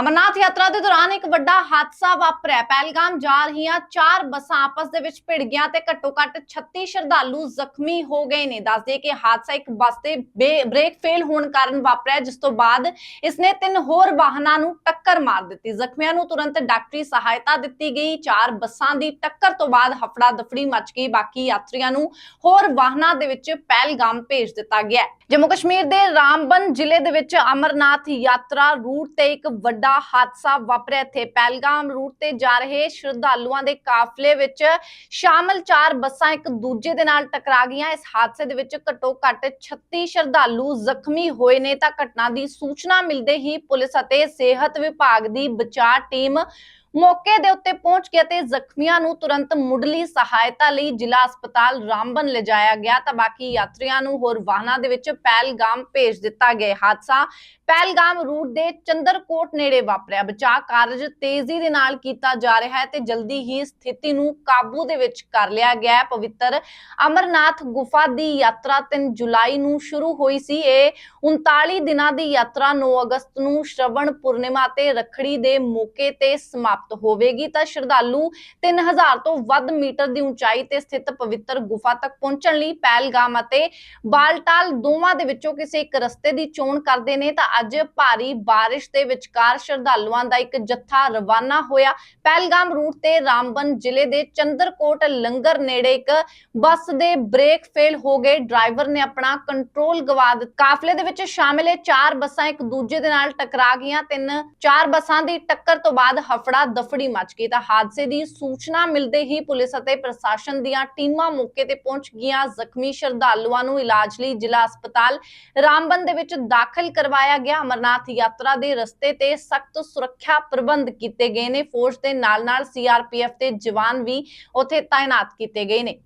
ਅਮਰਨਾਥ ਯਾਤਰਾ ਦੇ ਦੌਰਾਨ ਇੱਕ ਵੱਡਾ ਹਾਦਸਾ ਵਾਪਰਿਆ। ਪਹਿਲਗਾਮ ਜਾ ਰਹੀਆਂ ਚਾਰ ਬੱਸਾਂ ਆਪਸ ਦੇ ਵਿੱਚ ਭਿੜ ਗਈਆਂ ਤੇ ਘੱਟੋ-ਘੱਟ 36 ਸ਼ਰਧਾਲੂ ਜ਼ਖਮੀ ਹੋ ਗਏ ਨੇ। ਦੱਸਦੇ ਕਿ ਹਾਦਸਾ ਇੱਕ ਬੱਸ ਦੇ ਬ੍ਰੇਕ ਫੇਲ ਹੋਣ ਕਾਰਨ ਵਾਪਰਿਆ, ਜਿਸ ਤੋਂ ਬਾਅਦ ਇਸਨੇ ਤਿੰਨ ਹੋਰ ਵਾਹਨਾਂ ਨੂੰ ਟੱਕਰ ਮਾਰ ਦਿੱਤੀ। ਜ਼ਖਮੀਆਂ ਨੂੰ ਤੁਰੰਤ ਡਾਕਟਰੀ ਸਹਾਇਤਾ ਦਿੱਤੀ ਗਈ। ਚਾਰ ਬੱਸਾਂ ਦੀ ਟੱਕਰ ਤੋਂ ਬਾਅਦ ਹਫੜਾ ਦਫੜੀ ਮਚ ਗਈ। ਬਾਕੀ ਯਾਤਰੀਆਂ ਨੂੰ ਹੋਰ ਵਾਹਨਾਂ ਦੇ ਵਿੱਚ ਪਹਿਲਗਾਮ ਭੇਜ ਦਿੱਤਾ ਗਿਆ। ਜੰਮੂ ਕਸ਼ਮੀਰ ਦੇ ਰਾਮਬਨ ਜ਼ਿਲ੍ਹੇ ਦੇ ਵਿੱਚ ਅਮਰਨਾਥ ਯਾਤਰਾ ਰੂਟ ਤੇ ਇੱਕ ਵੱਡਾ ਹਾਦਸਾ ਵਾਪਰਿਆ ਇੱਥੇ। ਪਹਿਲਗਾਮ ਰੂਟ ਤੇ ਜਾ ਰਹੇ ਸ਼ਰਧਾਲੂਆਂ ਦੇ ਕਾਫਲੇ ਵਿੱਚ ਸ਼ਾਮਲ ਚਾਰ ਬੱਸਾਂ ਇੱਕ ਦੂਜੇ ਦੇ ਨਾਲ ਟਕਰਾ ਗਈਆਂ। ਇਸ ਹਾਦਸੇ ਦੇ ਵਿੱਚ ਘੱਟੋ ਘੱਟ 36 ਸ਼ਰਧਾਲੂ ਜ਼ਖਮੀ ਹੋਏ ਨੇ। ਤਾਂ ਘਟਨਾ ਦੀ ਸੂਚਨਾ ਮਿਲਦੇ ਹੀ ਪੁਲਿਸ ਅਤੇ ਸਿਹਤ ਵਿਭਾਗ ਦੀ ਬਚਾਅ ਟੀਮ ਮੌਕੇ ਦੇ ਉੱਤੇ ਪਹੁੰਚ ਕੇ ਅਤੇ ਜ਼ਖਮੀਆਂ ਨੂੰ ਤੁਰੰਤ ਮੁੱਢਲੀ ਸਹਾਇਤਾ ਲਈ ਜ਼ਿਲ੍ਹਾ ਹਸਪਤਾਲ ਰਾਮਬਨ ਲਿਜਾਇਆ ਗਿਆ। ਤਾਂ ਬਾਕੀ ਯਾਤਰੀਆਂ ਨੂੰ ਹੋਰ ਵਾਹਨਾਂ ਦੇ ਵਿੱਚ ਪਹਿਲਗਾਮ ਭੇਜ ਦਿੱਤਾ ਗਿਆ ਹਾਦਸਾ। ਪਹਿਲਗਾਮ ਰੂਟ ਦੇ ਚੰਦਰਕੋਟ ਨੇੜੇ ਵਾਪਰਿਆ। ਬਚਾਅ ਕਾਰਜ ਤੇਜ਼ੀ ਦੇ ਨਾਲ ਕੀਤਾ ਜਾ ਰਿਹਾ ਹੈ ਤੇ ਜਲਦੀ ਹੀ ਸਥਿਤੀ ਨੂੰ ਕਾਬੂ ਦੇ ਵਿੱਚ ਕਰ ਲਿਆ ਗਿਆ ਹੈ। ਪਵਿੱਤਰ ਅਮਰਨਾਥ ਗੁਫਾ ਦੀ ਯਾਤਰਾ 3 ਜੁਲਾਈ ਨੂੰ ਸ਼ੁਰੂ ਹੋਈ ਸੀ। ਇਹ 39 ਦਿਨਾਂ ਦੀ ਯਾਤਰਾ 9 ਅਗਸਤ ਨੂੰ ਸ਼ਰਵਣ ਪੂਰਨਿਮਾ ਤੇ ਰੱਖੜੀ ਦੇ ਮੌਕੇ ਤੇ ਸਮਾਪਤ ਹੋਵੇਗੀ। ਤਾਂ ਸ਼ਰਧਾਲੂ 3000 ਤੋਂ ਵੱਧ ਮੀਟਰ ਦੀ ਉਚਾਈ ਤੇ ਸਥਿਤ ਪਵਿੱਤਰ ਗੁਫਾ ਤੱਕ ਪਹੁੰਚਣ ਲਈ ਪਹਿਲਗਾਮ ਅਤੇ ਬਾਲਟਾਲ ਦੋਵਾਂ ਦੇ ਵਿੱਚੋਂ ਕਿਸੇ ਇੱਕ ਰਸਤੇ ਦੀ ਚੋਣ ਕਰਦੇ ਨੇ। ਤਾਂ ਅੱਜ ਭਾਰੀ ਬਾਰਿਸ਼ ਦੇ ਵਿਚਕਾਰ ਸ਼ਰਧਾਲੂਆਂ ਦਾ ਇੱਕ ਜੱਥਾ ਰਵਾਨਾ ਹੋਇਆ। ਪਹਿਲਗਾਮ ਰੂਟ ਤੇ ਰਾਮਬਨ ਜ਼ਿਲ੍ਹੇ ਦੇ ਚੰਦਰਕੋਟ ਲੰਗਰ ਨੇੜੇ ਇੱਕ ਬੱਸ ਦੇ ਬ੍ਰੇਕ ਫੇਲ ਹੋ ਗਏ। ਡਰਾਈਵਰ ਨੇ ਆਪਣਾ ਕੰਟਰੋਲ ਗਵਾ ਦਿੱਤਾ ਕਾਫਲੇ ਦੇ ਵਿੱਚ ਸ਼ਾਮਿਲ ਇਹ ਚਾਰ ਬੱਸਾਂ ਇੱਕ ਦੂਜੇ ਦੇ ਨਾਲ ਟਕਰਾ ਗਈਆਂ। ਤਿੰਨ, ਚਾਰ ਬੱਸਾਂ ਦੀ ਟੱਕਰ ਤੋਂ ਬਾਅਦ ਹਫੜਾ ਦਫੜੀ ਮਚ ਗਈ। ਤਾਂ ਹਾਦਸੇ ਦੀ ਸੂਚਨਾ ਮਿਲਦੇ ਹੀ ਪੁਲਿਸ ਅਤੇ ਪ੍ਰਸ਼ਾਸਨ ਦੀਆਂ ਟੀਮਾਂ ਮੌਕੇ ਤੇ ਪਹੁੰਚ ਗਈਆਂ। ਜ਼ਖਮੀ ਸ਼ਰਧਾਲੂਆਂ ਨੂੰ ਇਲਾਜ ਲਈ ਜ਼ਿਲ੍ਹਾ ਹਸਪਤਾਲ ਰਾਮਬਨ ਦੇ ਵਿੱਚ ਦਾਖਲ ਕਰਵਾਇਆ ਗਿਆ। ਅਮਰਨਾਥ ਯਾਤਰਾ ਦੇ ਰਸਤੇ ਤੇ ਸਖਤ ਸੁਰੱਖਿਆ ਪ੍ਰਬੰਧ ਕੀਤੇ ਗਏ ਨੇ। ਫੌਜ ਦੇ ਨਾਲ ਨਾਲ ਸੀਆਰਪੀਐਫ ਦੇ ਜਵਾਨ ਵੀ ਉੱਥੇ ਤਾਇਨਾਤ ਕੀਤੇ ਗਏ ਨੇ।